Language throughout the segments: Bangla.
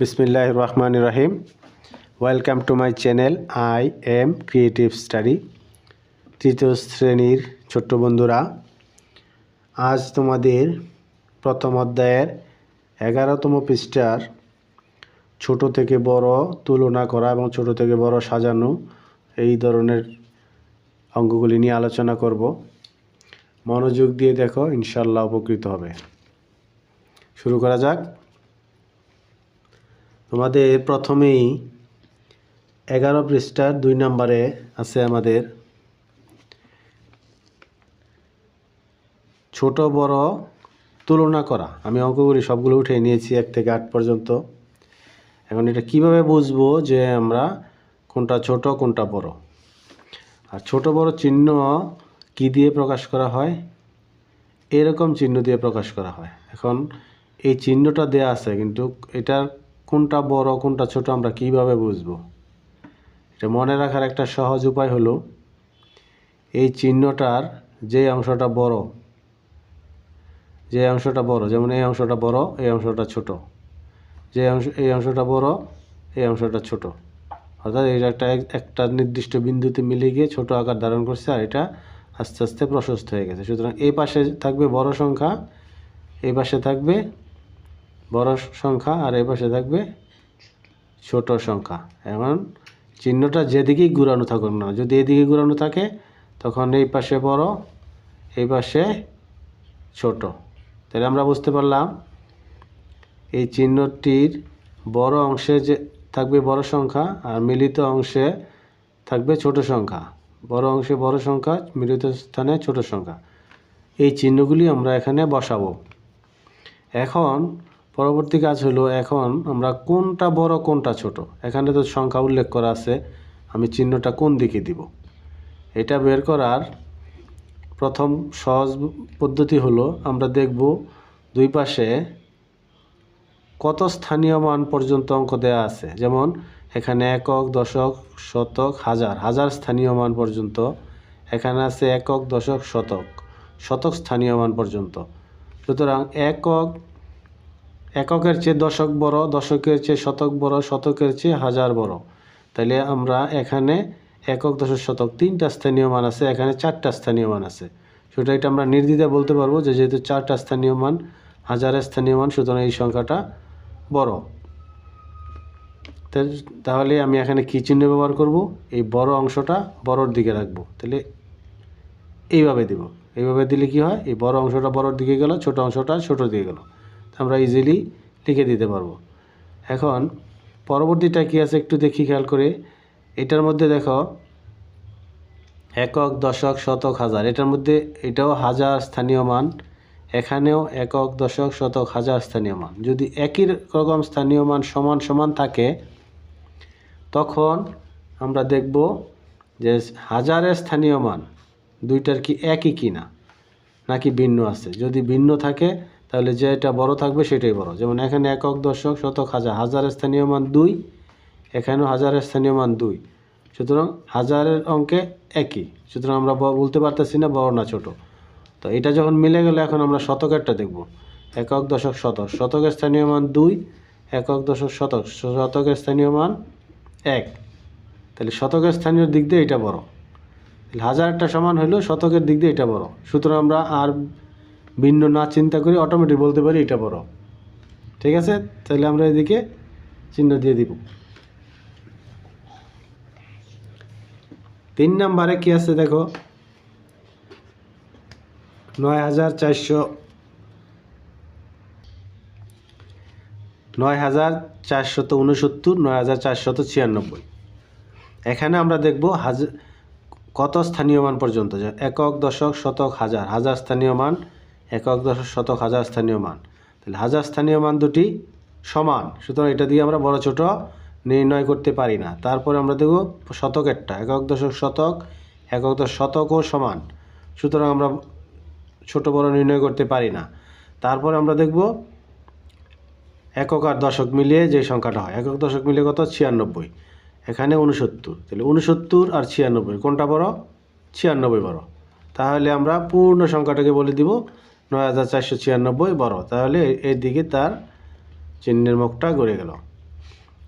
বিসমিল্লাহ রহমান রাহিম welcome to my channel, I am creative study, তৃতীয় শ্রেণির ছোট্ট বন্ধুরা। আজ তোমাদের প্রথম অধ্যায়ের এগারোতম পৃষ্ঠার ছোট থেকে বড় তুলনা করা এবং ছোট থেকে বড় সাজানো এই ধরনের অঙ্গগুলি নিয়ে আলোচনা করব। মনোযোগ দিয়ে দেখো ইনশাল্লাহ উপকৃত হবে। শুরু করা যাক। তোমাদের প্রথমেই এগারো পৃষ্ঠার দুই নম্বরে আছে আমাদের ছোট বড় তুলনা করা। আমি অঙ্কগুলি সবগুলো উঠে নিয়েছি এক থেকে আট পর্যন্ত। এখন এটা কীভাবে বুঝব যে আমরা কোনটা ছোট, কোনটা বড়? আর ছোট বড় চিহ্ন কি দিয়ে প্রকাশ করা হয়? এরকম চিহ্ন দিয়ে প্রকাশ করা হয়। এখন এই চিহ্নটা দেয়া আছে, কিন্তু এটার কোনটা বড়, কোনটা ছোট আমরা কীভাবে বুঝব? এটা মনে রাখার একটা সহজ উপায় হলো, এই চিহ্নটার যে অংশটা বড়, যে অংশটা বড়, যেমন এই অংশটা বড়, এই অংশটা ছোট, যে অংশ, এই অংশটা বড়, এই অংশটা ছোট। অর্থাৎ এটা একটা একটা নির্দিষ্ট বিন্দুতে মিলে গিয়ে ছোট আকার ধারণ করছে আর এটা আস্তে আস্তে প্রশস্ত হয়ে গেছে। সুতরাং এই পাশে থাকবে বড় সংখ্যা, এই পাশে থাকবে বড় সংখ্যা আর এই পাশে থাকবে ছোট সংখ্যা। এখন চিহ্নটা যেদিকেই ঘুরানো থাকুক না যদি এদিকে ঘুরানো থাকে, তখন এই পাশে বড়, এই পাশে ছোট। তাহলে আমরা বুঝতে পারলাম এই চিহ্নটির বড় অংশে যে থাকবে বড় সংখ্যা আর মিলিত অংশে থাকবে ছোট সংখ্যা। বড় অংশে বড় সংখ্যা, মিলিত স্থানে ছোট সংখ্যা। এই চিহ্নগুলি আমরা এখানে বসাবো। এখন পরবর্তী কাজ হলো এখন আমরা কোনটা বড়, কোনটা ছোট। এখানে তো সংখ্যা উল্লেখ করা আছে, আমি চিহ্নটা কোন দিকে দিব? এটা বের করার প্রথম সহজ পদ্ধতি হলো, আমরা দেখব দুই পাশে কত স্থানীয় মান পর্যন্ত অঙ্ক দেওয়া আছে। যেমন, এখানে একক, দশক, শতক, হাজার। হাজার স্থানীয় মান পর্যন্ত। এখানে আছে একক, দশক, শতক। শতক স্থানীয় মান পর্যন্ত। সুতরাং একক এককের চেয়ে দশক বড়, দশকের চেয়ে শতক বড়, শতকের চেয়ে হাজার বড়। তাহলে আমরা এখানে একক, দশক, শতক তিনটা স্থানীয় মান আছে, এখানে চারটা স্থানীয় মান আছে। সেটা এটা আমরা নির্দ্বিধায় বলতে পারব যে যেহেতু চারটা স্থানীয় মান হাজারের স্থানীয় মান, সুতরাং এই সংখ্যাটা বড়। তাহলে আমি এখানে কী চিহ্ন ব্যবহার করব? এই বড় অংশটা বড়র দিকে রাখব। তাহলে এইভাবে দিব। এইভাবে দিলে কি হয়? এই বড় অংশটা বড়র দিকে গেল, ছোট অংশটা ছোটোর দিকে গেল। আমরা ইজিলি লিখে দিতে পারব। এখন পরবর্তীটা কি আছে একটু দেখি, খেয়াল করে। এটার মধ্যে দেখো, একক, দশক, শতক, হাজার। এটার মধ্যে এটাও হাজার স্থানীয় মান, এখানেও একক, দশক, শতক, হাজার স্থানীয় মান। যদি একই রকম স্থানীয় মান সমান সমান থাকে, তখন আমরা দেখব যে হাজারের স্থানীয় মান দুইটার কি একই কি না নাকি ভিন্ন আছে। যদি ভিন্ন থাকে তাহলে যেটা বড় থাকবে সেটাই বড়। যেমন এখানে একক দশক শতক হাজার, হাজারের স্থানীয় মান দুই, এখানেও হাজারের স্থানীয় মান দুই। সুতরাং হাজারের অঙ্কে একই। সুতরাং আমরা বলতে পারতেছি না বড় না ছোট। তো এটা যখন মিলে গেলে, এখন আমরা শতকেরটা দেখব। একক দশক শতক, শতকের স্থানীয় মান দুই, একক দশক শতক, শতকের স্থানীয় মান এক। তাহলে শতকের স্থানীয় দিক দিয়ে এটা বড়। তাহলে হাজারটা সমান হলেও শতকের দিক দিয়ে এটা বড়। সুতরাং আমরা আর ভিন্ন না চিন্তা করি অটোমেটিক বলতে পারি এটা বড়। ঠিক আছে? তাহলে আমরা এদিকে চিহ্ন দিয়ে দিব। তিন নাম্বারে কি আছে দেখো? নয় হাজার চারশো নয় হাজার চারশত উনসত্তর, নয় হাজার চারশত ছিয়ানব্বই। এখানে আমরা দেখব হাজার কত স্থানীয় মান পর্যন্ত? একক, দশক, শতক, হাজার। হাজার স্থানীয় মান একক দশক শতক হাজার স্থানীয় মান। তাহলে হাজার স্থানীয় মান দুটি সমান। সুতরাং এটা দিয়ে আমরা বড় ছোট নির্ণয় করতে পারি না। তারপরে আমরা দেখব শতকেরটা। একক দশক শতক, একক দশ শতকও সমান। সুতরাং আমরা ছোট বড় নির্ণয় করতে পারি না। তারপরে আমরা দেখব একক আর দশক মিলিয়ে যে সংখ্যাটা হয়। একক দশক মিলিয়ে কত? ছিয়ানব্বই। এখানে উনসত্তর। তাহলে উনসত্তর আর ছিয়ানব্বই। কোনটা বড়? ছিয়ানব্বই বড়। তাহলে আমরা পূর্ণ সংখ্যাটাকে বলে দিব নয় হাজার চারশো ছিয়ানব্বই বড় তাহলে এর দিকে তার চিহ্নের মুখটা গড়ে গেল।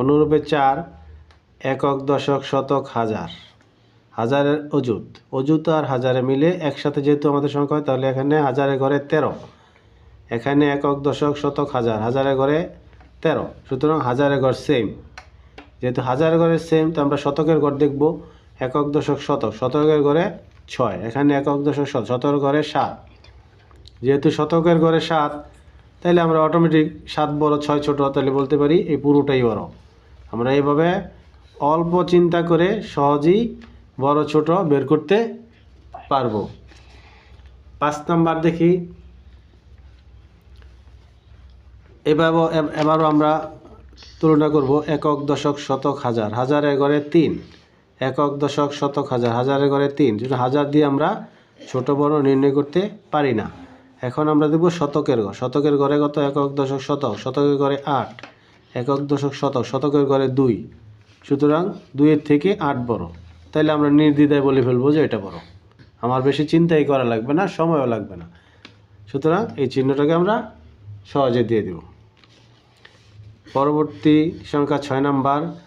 অনুরূপে চার, একক দশক, শতক, হাজার। হাজারের অজুত অজুত আর হাজারে মিলে একসাথে যেহেতু আমাদের সংখ্যা হয়, তাহলে এখানে হাজারে ঘরে তেরো। এখানে একক দশক, শতক, হাজার। হাজারে ঘরে তেরো। সুতরাং হাজারে ঘর সেম যেহেতু হাজার ঘরের সেম তো আমরা শতকের ঘর দেখব। একক দশক, শতক। শতকের ঘরে ছয়। এখানে একক দশক শত শতকের ঘরে সাত। যেহেতু শতকের ঘরে সাত তাহলে আমরা অটোমেটিক সাত বড় ছয় ছোট তাহলে বলতে পারি এই পুরোটাই বড়। আমরা এইভাবে অল্প চিন্তা করে সহজেই বড় ছোট বের করতে পারব। পাঁচ নাম্বার দেখি। এভাবে এবারও আমরা তুলনা করব একক দশক শতক হাজার। হাজারের ঘরে তিন, একক দশক শতক হাজার। হাজারের ঘরে তিন হাজার দিয়ে আমরা ছোট বড় নির্ণয় করতে পারি না। এখন আমরা দেখব শতকের ঘর শতকের ঘরে কত? একক দশক শতক। শতকের ঘরে আট। একক দশক শতক। শতকের ঘরে দুই। সুতরাং দুইয়ের থেকে আট বড়। তাইলে আমরা নির্দ্বিধায় বলে ফেলব যে এটা বড়। আমার বেশি চিন্তাই করা লাগবে না, সময়ও লাগবে না। সুতরাং এই চিহ্নটাকে আমরা সহজে দিয়ে দেব। পরবর্তী সংখ্যা ছয় নাম্বার।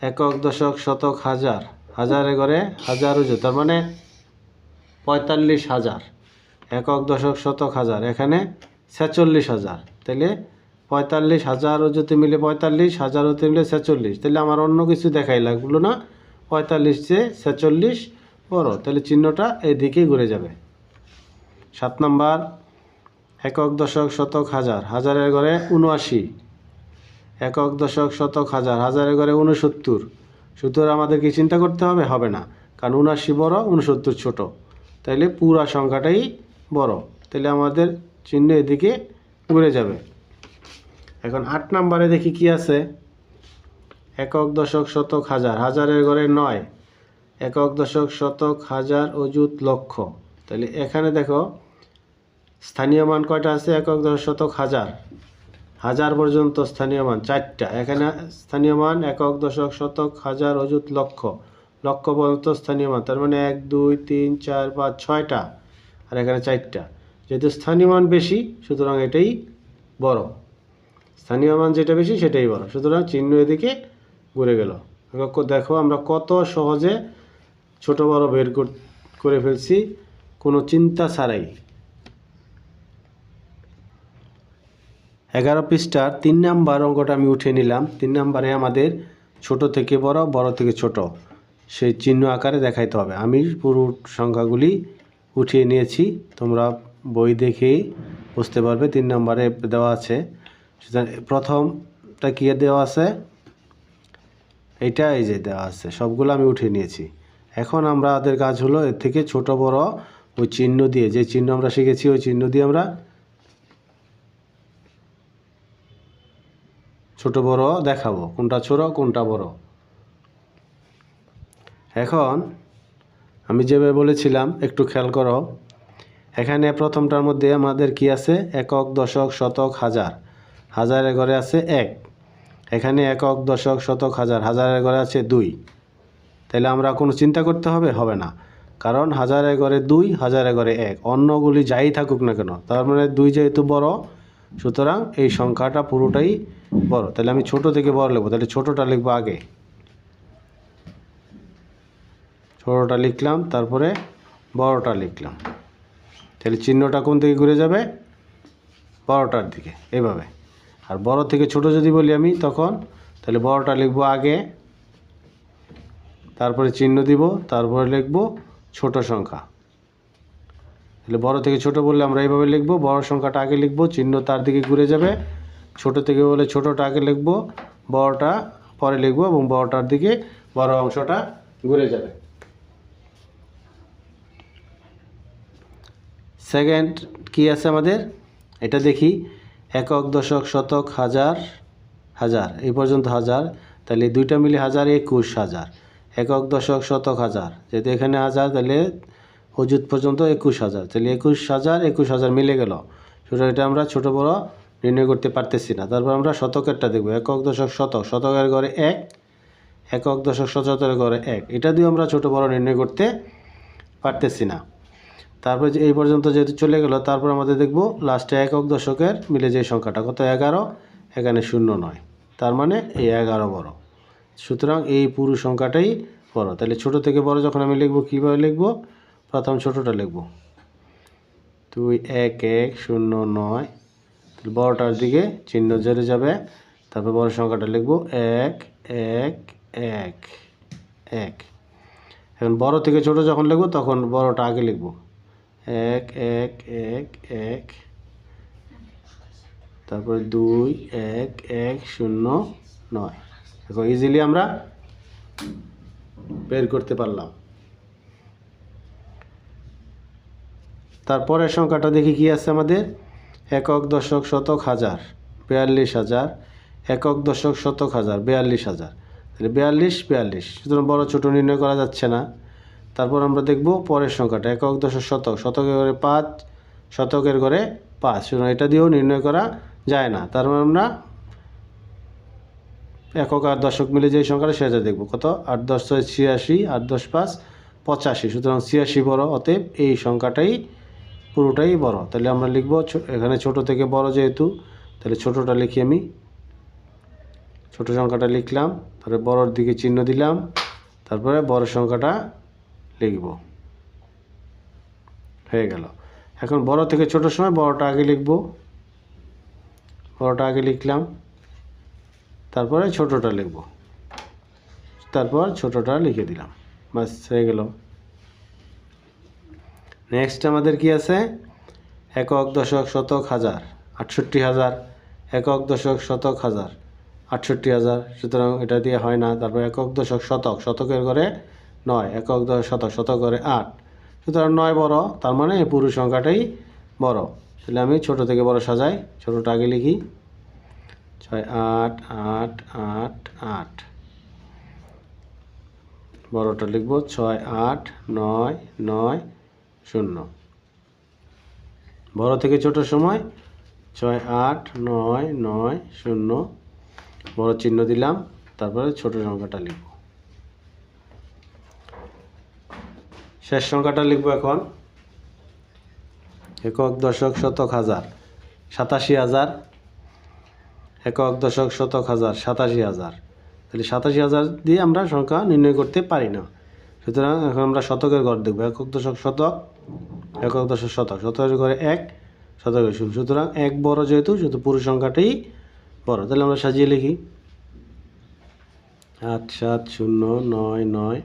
একক দশক শতক হাজার। হাজারে ঘরে হাজার উজু তার মানে পঁয়তাল্লিশ হাজার। একক দশক শতক হাজার, এখানে ছেচল্লিশ হাজার। তাহলে পঁয়তাল্লিশ হাজার যদি মিলে পঁয়তাল্লিশ হাজার হতে মিলে ছেচল্লিশ তাহলে আমার অন্য কিছু দেখাই লাগল না। পঁয়তাল্লিশ চেয়ে ছেচল্লিশ, বড়। তাহলে চিহ্নটা এদিকেই ঘুরে যাবে। সাত নাম্বার, একক দশক শতক হাজার, হাজারের ঘরে উনআশি একক দশক শতক হাজার, হাজারের ঘরে উনসত্তর সুতরাং আমাদের কি চিন্তা করতে হবে? হবে না। কারণ উনআশি বড় উনসত্তর ছোট। তাইলে পুরা সংখ্যাটাই বড়। তাহলে আমাদের চিহ্ন এদিকে ঘুরে যাবে। এখন আট নাম্বারে দেখি কি আছে। একক দশক শতক হাজার। হাজারের ঘরে নয়। একক দশক শতক হাজার অযুত লক্ষ। তাহলে এখানে দেখো, স্থানীয় মান কয়টা আছে? একক দশক শতক হাজার। হাজার পর্যন্ত স্থানীয় মান, চারটা। এখানে স্থানীয় মান, একক দশক শতক হাজার অযুত লক্ষ। লক্ষ পর্যন্ত স্থানীয় মান। তার মানে এক, দুই, তিন, চার, পাঁচ, ছয়টা। আর এখানে চারটা। যেহেতু স্থানীয় মান বেশি, সুতরাং এটাই বড়। স্থানীয় মান যেটা বেশি, সেটাই বড়। সুতরাং চিহ্ন এদিকে ঘুরে গেল। দেখো, আমরা কত সহজে ছোট বড় বের কর- ফেলছি। কোনো চিন্তা ছাড়াই। এগারো পৃষ্ঠার তিন নাম্বার অঙ্কটা আমি উঠে নিলাম। তিন নাম্বারে আমাদের ছোট থেকে বড় বড় থেকে ছোট। সেই চিহ্ন আকারে দেখাইতে হবে। আমি পুরো সংখ্যাগুলি উঠিয়ে নিয়েছি। তোমরা বই দেখেই বুঝতে পারবে, তিন নম্বরে দেওয়া আছে। প্রথমটা কি দেওয়া আছে? এইটা এই যে দেওয়া আছে, সবগুলো আমি উঠিয়ে নিয়েছি। এখন আমরা আমাদের কাজ হলো, এর থেকে ছোট বড় ওই চিহ্ন দিয়ে, যে চিহ্ন আমরা শিখেছি ওই চিহ্ন দিয়ে আমরা ছোট বড় দেখাবো, কোনটা ছোট, কোনটা বড়। এখন আমি যেভাবে বলেছিলাম, একটু খেয়াল করো। এখানে প্রথমটার মধ্যে আমাদের কি আছে? একক, দশক, শতক, হাজার। হাজারের ঘরে আছে এক। এখানে একক, দশক, শতক, হাজার। হাজারের ঘরে আছে দুই। তাহলে আমরা কোনো চিন্তা করতে হবে? হবে না। কারণ হাজারের ঘরে দুই, হাজারের ঘরে এক। অন্যগুলি যাই থাকুক না কেন। তার মানে দুই যেহেতু বড়, সুতরাং এই সংখ্যাটা পুরোটাই বড়। তাহলে আমি ছোট থেকে বড় লিখব। তাহলে ছোটোটা লিখব আগে। ছোটটা লিখলাম, তারপরে বড়টা লিখলাম। তাহলে চিহ্নটা কোন দিকে ঘুরে যাবে? বড়টার দিকে, এভাবে। আর বড় থেকে ছোট যদি বলি আমি তখন, তাহলে বড়টা লিখব আগে, তারপরে চিহ্ন দিব, তারপরে লিখব ছোট সংখ্যা। তাহলে বড় থেকে ছোট বললে আমরা এইভাবে লিখব, বড় সংখ্যাটা আগে লিখব, চিহ্ন তার দিকে ঘুরে যাবে। ছোট থেকে বলে ছোটটা আগে লিখব, বড়টা পরে লিখব এবং বড়টার দিকে বড় অংশটা ঘুরে যাবে। সেকেন্ড কি আছে আমাদের? এটা দেখি, একক, দশক, শতক, হাজার হাজার। এই পর্যন্ত হাজার, তাহলে দুইটা মিলে হাজার, একুশ হাজার। একক, দশক, শতক, হাজার। যেহেতু এখানে হাজার, তাহলে অজুত পর্যন্ত একুশ হাজার। তাহলে একুশ হাজার একুশ হাজার মিলে গেল। সুতরাং এটা আমরা ছোট বড় নির্ণয় করতে পারতেছি না। তারপর আমরা শতকেরটা দেখব। একক, দশক, শতক। শতকের ঘরে এক, একক, দশক শতকের ঘরে এক। এটা দিয়ে আমরা ছোট বড় নির্ণয় করতে পারতেছি না। তারপর এই পর্যন্ত যেহেতু চলে গেল, তারপর আমাদের দেখব লাস্টে একক দশকের মিলে যে সংখ্যাটা, কত? এগারো, এখানে শূন্য নয়। তার মানে এই এগারো বড়। সুতরাং এই পুরো সংখ্যাটাই বড়। তাহলে ছোট থেকে বড় যখন আমি লিখব, কীভাবে লিখব? প্রথম ছোটটা লিখব। দুই, এক এক, শূন্য, নয়। বড়টার দিকে চিহ্ন জেরে যাবে। তারপর বড় সংখ্যাটা লিখব, এক এক এক এক। এখন বড় থেকে ছোট যখন লিখব, তখন বড়টা আগে লিখব। এক এক এক এক। তারপরে দুই, এক এক, শূন্য, নয়। দেখো ইজিলি আমরা বের করতে পারলাম। তারপরের সংখ্যাটা দেখি কি আছে আমাদের? একক, দশক, শতক, হাজার। বিয়াল্লিশ হাজার। একক, দশক, শতক, হাজার। বিয়াল্লিশ হাজার। তাহলে বিয়াল্লিশ বিয়াল্লিশ। সুতরাং বড় ছোট নির্ণয় করা যাচ্ছে না। তারপর আমরা দেখব পরের সংখ্যাটা, একক দশক শতক, শতকের ঘরে পাঁচ, শতকের ঘরে পাঁচ। সুতরাং এটা দিয়েও নির্ণয় করা যায় না। তার মানে আমরা একক আর দশক মিলে যে সংখ্যাটা, সেটা দেখব। কত? আট দশ ছয় ছিয়াশি, আট দশ পাঁচ পঁচাশি। সুতরাং ছিয়াশি বড়, অতএব এই সংখ্যাটাই পুরোটাই বড়। তাহলে আমরা লিখব এখানে ছোট থেকে বড় যেহেতু, তাহলে ছোটটা লিখি আমি। ছোট সংখ্যাটা লিখলাম, তারপরে বড়র দিকে চিহ্ন দিলাম, তারপরে বড় সংখ্যাটা লিখব। হয়ে গেল। এখন বড় থেকে ছোট সময় বড়টা আগে লিখব। বড়টা আগে লিখলাম। তারপরে ছোটটা লিখব। তারপর ছোটটা লিখে দিলাম। বাস হয়ে গেল। নেক্সট আমাদের কি আছে? একক দশক শতক হাজার, আটষট্টি হাজার। একক দশক শতক হাজার, আটষট্টি হাজার। সুতরাং এটা দিয়ে হয় না। তারপর একক দশক শতক, শতকের ঘরে নয়, একক দশ শতক শতক করে আট। সুতরাং নয় বড়, তার মানে এই পুরুষ সংখ্যাটাই বড়। তাহলে আমি ছোট থেকে বড় সাজাই, ছোটটা আগে লিখি। ছয়, আট আট আট আট। বড়টা লিখব, ছয়, আট, নয় নয়, শূন্য। বড় থেকে ছোট সময়, ছয়, আট, নয় নয়, শূন্য। বড় চিহ্ন দিলাম, তারপরে ছোট সংখ্যাটা লিখব। শেষ সংখ্যাটা লিখব এখন। একক দশক শতক হাজার, সাতাশি হাজার। একক দশক শতক হাজার, সাতাশি হাজার। তাহলে সাতাশি হাজার দিয়ে আমরা সংখ্যা নির্ণয় করতে পারি না। সুতরাং এখন আমরা শতকের ঘর দেখব। একক দশক শতক, একক দশক শতক। শতকের ঘরে এক, শতকের শূন্য। সুতরাং এক বড় যেহেতু শুধু পুরো সংখ্যাটাই বড়। তাহলে আমরা সাজিয়ে লিখি। আট, সাত, শূন্য, নয় নয়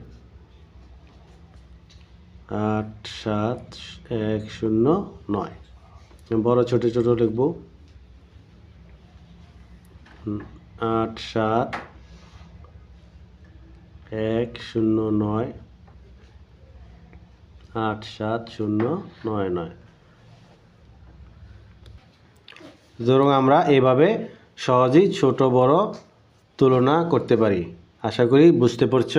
আট, সাত, এক, শূন্য, নয়। বড়, ছোট ছোট লিখব। আট, সাত, এক, শূন্য, নয়। আট, সাত, শূন্য, নয় নয়। ধরুন আমরা এভাবে সহজেই ছোট, বড় তুলনা করতে পারি। আশা করি বুঝতে পারছ?